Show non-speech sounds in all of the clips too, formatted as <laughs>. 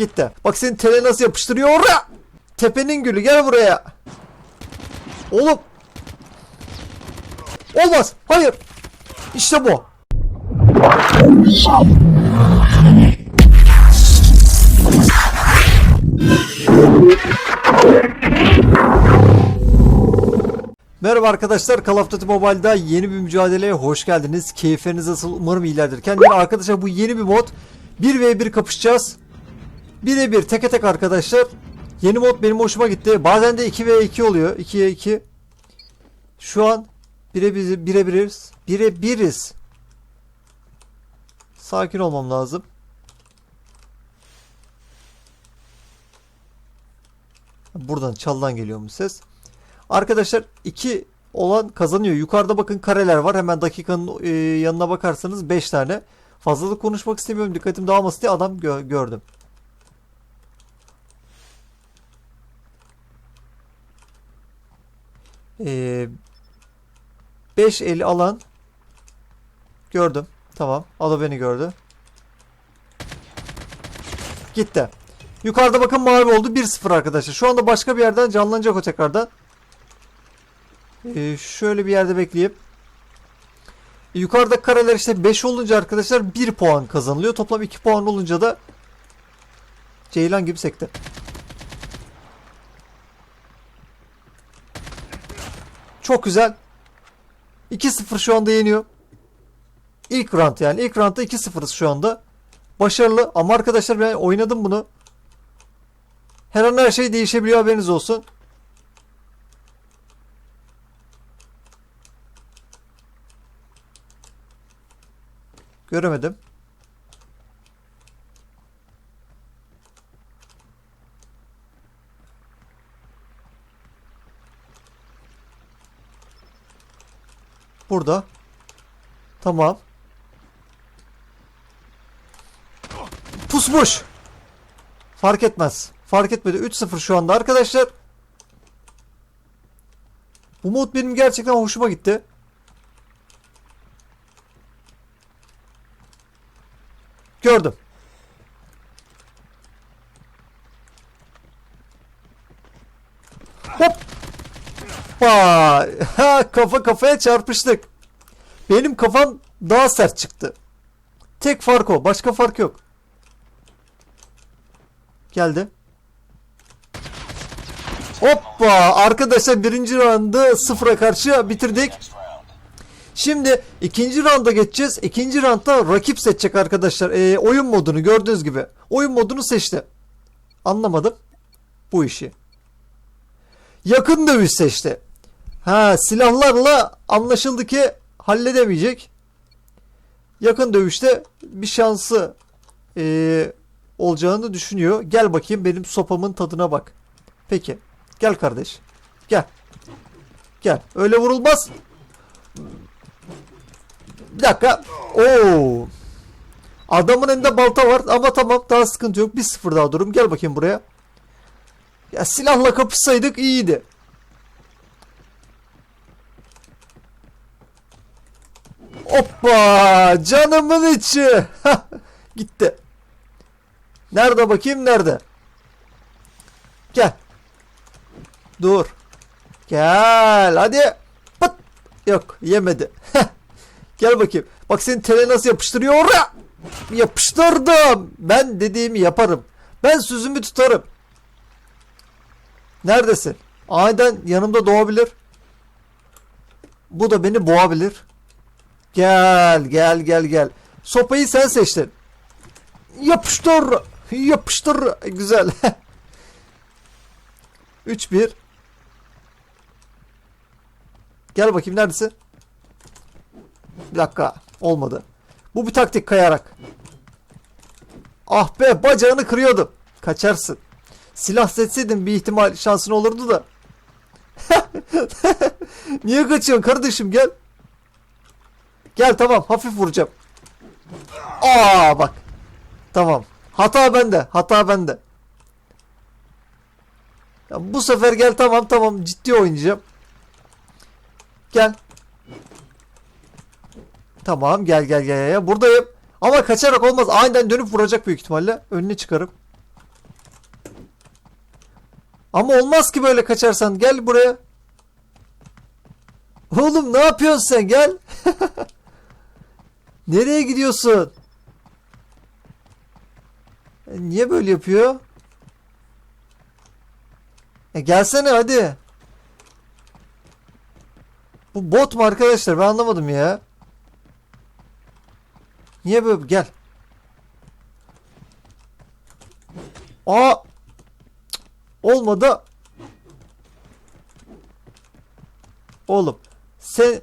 Gitti. Bak seni tele nasıl yapıştırıyor. Ora! Tepenin gülü gel buraya. Oğlum. Olmaz. Hayır. İşte bu. Merhaba arkadaşlar Call of Duty Mobile'da yeni bir mücadeleye hoş geldiniz. Keyifleriniz nasıl umarım iyilerdir. Kendine arkadaşlar bu yeni bir mod. 1v1 kapışacağız. 1'e 1 teke tek arkadaşlar. Yeni mod benim hoşuma gitti. Bazen de 2v2 oluyor. 2'ye 2. Şu an 1'e 1 1'e 1'iz. 1'e 1'iz. Sakin olmam lazım. Buradan çaldan geliyor mu ses? Arkadaşlar 2 olan kazanıyor. Yukarıda bakın kareler var. Hemen dakikanın e, yanına bakarsanız 5 tane. Fazla da konuşmak istemiyorum. Dikkatim dağılmasın diye adam gö- gördüm. Ee, 5 eli alan gördüm. Tamam. Alo beni gördü. Gitti. Yukarıda bakın mavi oldu. 1-0 arkadaşlar. Şu anda başka bir yerden canlanacak o tekrardan. Ee, şöyle bir yerde bekleyip yukarıda kareler işte 5 olunca arkadaşlar 1 puan kazanılıyor. Toplam 2 puan olunca da Ceylan gibi sekti. Çok güzel. 2-0 şu anda yeniyor. İlk round yani. ilk roundda 2-0'ız şu anda. Başarılı ama arkadaşlar ben oynadım bunu. Her an her şey değişebiliyor haberiniz olsun. Göremedim. Burada. Tamam. Pusmuş. Fark etmez. Fark etmedi. 3-0 şu anda arkadaşlar. Bu mod benim gerçekten hoşuma gitti. Gördüm. Hop. Ha, <laughs> kafa kafaya çarpıştık. Benim kafam daha sert çıktı. Tek fark o. Başka fark yok. Geldi. Hoppa! Arkadaşlar birinci roundu sıfıra karşı bitirdik. Şimdi ikinci rounda geçeceğiz. İkinci roundda rakip seçecek arkadaşlar. Ee, oyun modunu gördüğünüz gibi. Oyun modunu seçti. Anlamadım bu işi. Yakın dövüş seçti. Ha silahlarla anlaşıldı ki halledemeyecek. Yakın dövüşte bir şansı ee, olacağını düşünüyor. Gel bakayım benim sopamın tadına bak. Peki. Gel kardeş. Gel. Gel. Öyle vurulmaz. Bir dakika. Oo. Adamın elinde balta var ama tamam daha sıkıntı yok. Bir sıfır daha durum. Gel bakayım buraya. Ya silahla kapışsaydık iyiydi. Hoppa! Canımın içi. Gitti. Nerede bakayım nerede? Gel. Dur. Gel hadi. Pıt. Yok yemedi. Gel bakayım. Bak seni tele nasıl yapıştırıyor oraya. Yapıştırdım. Ben dediğimi yaparım. Ben sözümü tutarım. Neredesin? Aniden yanımda doğabilir. Bu da beni boğabilir. Gel gel gel gel. Sopayı sen seçtin. Yapıştır. Yapıştır. Güzel. <laughs> 3-1. Gel bakayım neredesin? Bir dakika. Olmadı. Bu bir taktik kayarak. Ah be bacağını kırıyordum. Kaçarsın. Silah seçseydin bir ihtimal şansın olurdu da. <laughs> Niye kaçıyorsun kardeşim gel. Gel tamam hafif vuracağım. Aa bak. Tamam. Hata bende. Hata bende. Ya bu sefer gel tamam tamam ciddi oynayacağım. Gel. Tamam gel gel gel gel. Buradayım. Ama kaçarak olmaz. Aniden dönüp vuracak büyük ihtimalle. Önüne çıkarım. Ama olmaz ki böyle kaçarsan. Gel buraya. Oğlum ne yapıyorsun sen? Gel. <laughs> Nereye gidiyorsun? E, niye böyle yapıyor? E gelsene hadi. Bu bot mu arkadaşlar? Ben anlamadım ya. Niye böyle? Gel. Aa! Olmadı. Oğlum. Sen...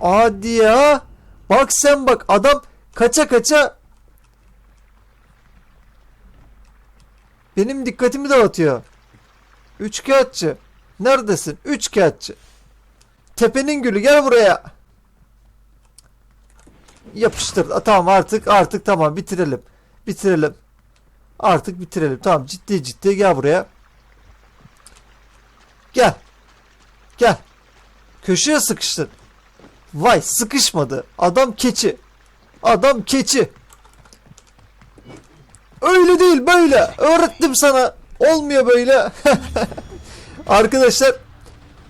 Hadi ya. Bak sen bak. Adam kaça kaça benim dikkatimi dağıtıyor. Üç kağıtçı. Neredesin? Üç kağıtçı. Tepenin gülü gel buraya. Yapıştır. Tamam artık artık tamam bitirelim. Bitirelim. Artık bitirelim. Tamam ciddi ciddi gel buraya. Gel. Gel. Köşeye sıkıştın. Vay sıkışmadı. Adam keçi. Adam keçi. Öyle değil böyle. Öğrettim sana. Olmuyor böyle. <laughs> Arkadaşlar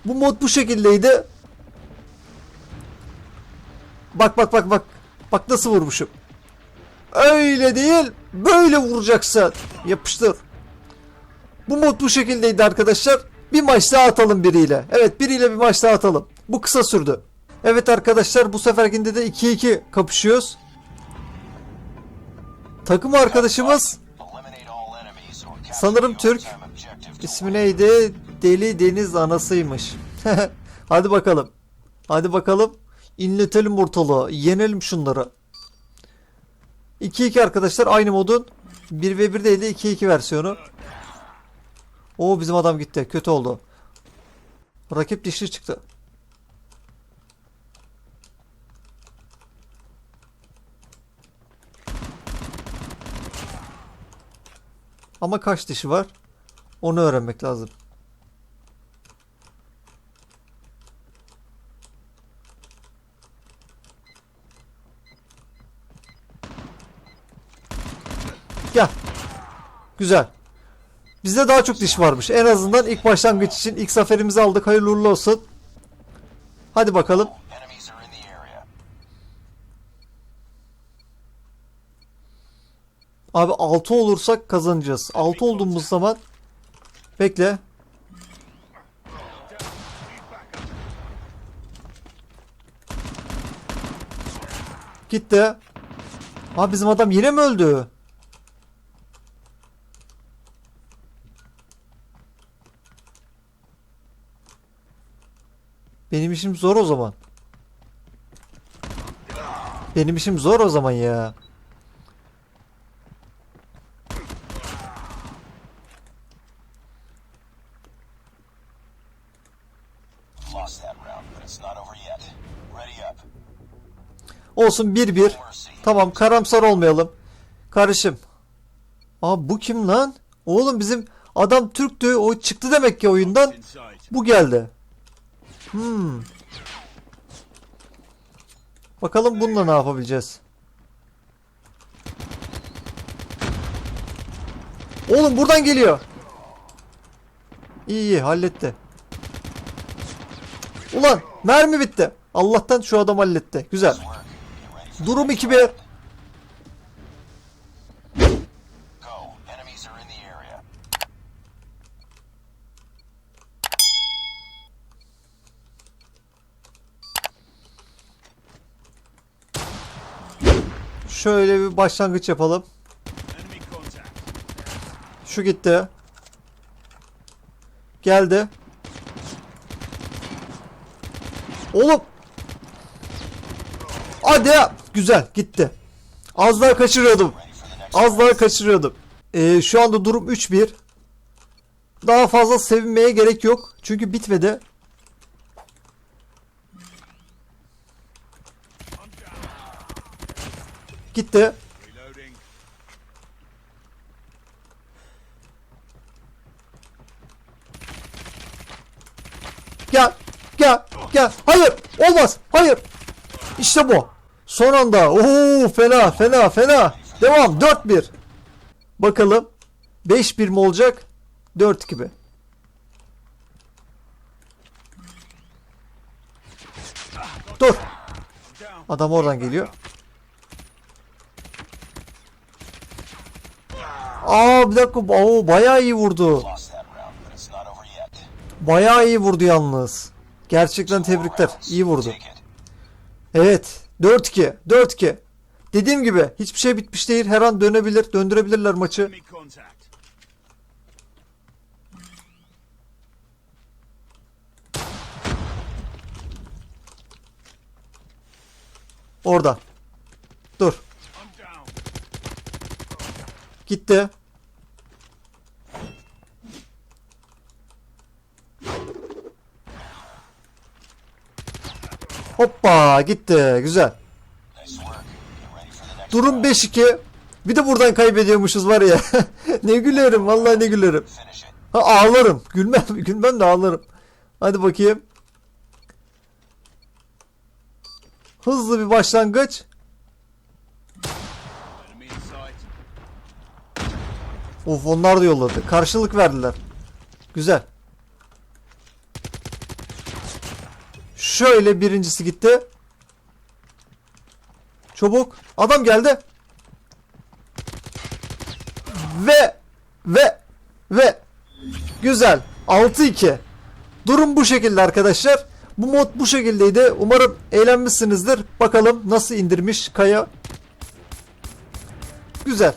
bu mod bu şekildeydi. Bak bak bak bak. Bak nasıl vurmuşum. Öyle değil. Böyle vuracaksın. Yapıştır. Bu mod bu şekildeydi arkadaşlar. Bir maç daha atalım biriyle. Evet biriyle bir maç daha atalım. Bu kısa sürdü. Evet arkadaşlar bu seferkinde de 2-2 kapışıyoruz. Takım arkadaşımız Sanırım Türk. ismi neydi? Deli Deniz Anasıymış. <laughs> Hadi bakalım. Hadi bakalım. İnletelim ortalığı. Yenelim şunları. 2-2 arkadaşlar aynı modun 1v1 değil de 2-2 versiyonu. Oo bizim adam gitti. Kötü oldu. Rakip dişli çıktı. Ama kaç dişi var? Onu öğrenmek lazım. Gel. Güzel. Bizde daha çok diş varmış. En azından ilk başlangıç için ilk zaferimizi aldık. Hayırlı uğurlu olsun. Hadi bakalım. Abi 6 olursak kazanacağız. 6 olduğumuz zaman bekle. Gitti. Abi bizim adam yine mi öldü? Benim işim zor o zaman. Benim işim zor o zaman ya. Olsun 1-1. Tamam karamsar olmayalım. Karışım. Aa bu kim lan? Oğlum bizim adam Türktü. O çıktı demek ki oyundan. Bu geldi. Hmm. Bakalım bununla ne yapabileceğiz. Oğlum buradan geliyor. İyi iyi halletti. Ulan mermi bitti. Allah'tan şu adam halletti. Güzel. Durum 2-1. Şöyle bir başlangıç yapalım. Şu gitti. Geldi. Oğlum. Hadi. Güzel gitti. Az daha kaçırıyordum. Az daha kaçırıyordum. Ee, şu anda durum 3-1. Daha fazla sevinmeye gerek yok. Çünkü bitmedi. Gitti. Gel. Gel. Gel. Hayır. Olmaz. Hayır. İşte bu. Son anda. Oo fena fena fena. Devam 4-1. Bakalım 5-1 mi olacak? 4 gibi. Dur. Adam oradan geliyor. Aa bir dakika. Oo bayağı iyi vurdu. Bayağı iyi vurdu yalnız. Gerçekten tebrikler. İyi vurdu. Evet. 4-2. 4-2. Dediğim gibi hiçbir şey bitmiş değil. Her an dönebilir. Döndürebilirler maçı. Orada. Dur. Gitti. Hoppa gitti. Güzel. Durum 5-2. Bir de buradan kaybediyormuşuz var ya. <laughs> ne gülerim vallahi ne gülerim. Ha, ağlarım. Gülmem, <laughs> gülmem de ağlarım. Hadi bakayım. Hızlı bir başlangıç. Of onlar da yolladı. Karşılık verdiler. Güzel. Şöyle birincisi gitti. Çabuk. Adam geldi. Ve ve ve güzel. 6-2. Durum bu şekilde arkadaşlar. Bu mod bu şekildeydi. Umarım eğlenmişsinizdir. Bakalım nasıl indirmiş Kaya. Güzel.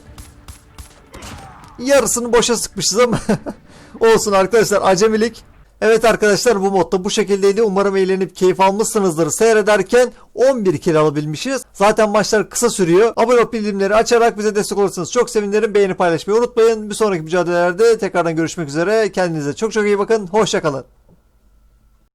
Yarısını boşa sıkmışız ama <laughs> olsun arkadaşlar acemilik. Evet arkadaşlar bu modda bu şekildeydi. Umarım eğlenip keyif almışsınızdır. Seyrederken 11 kill alabilmişiz. Zaten maçlar kısa sürüyor. Abone olup bildirimleri açarak bize destek olursanız çok sevinirim. Beğeni paylaşmayı unutmayın. Bir sonraki mücadelelerde tekrardan görüşmek üzere. Kendinize çok çok iyi bakın. Hoşçakalın.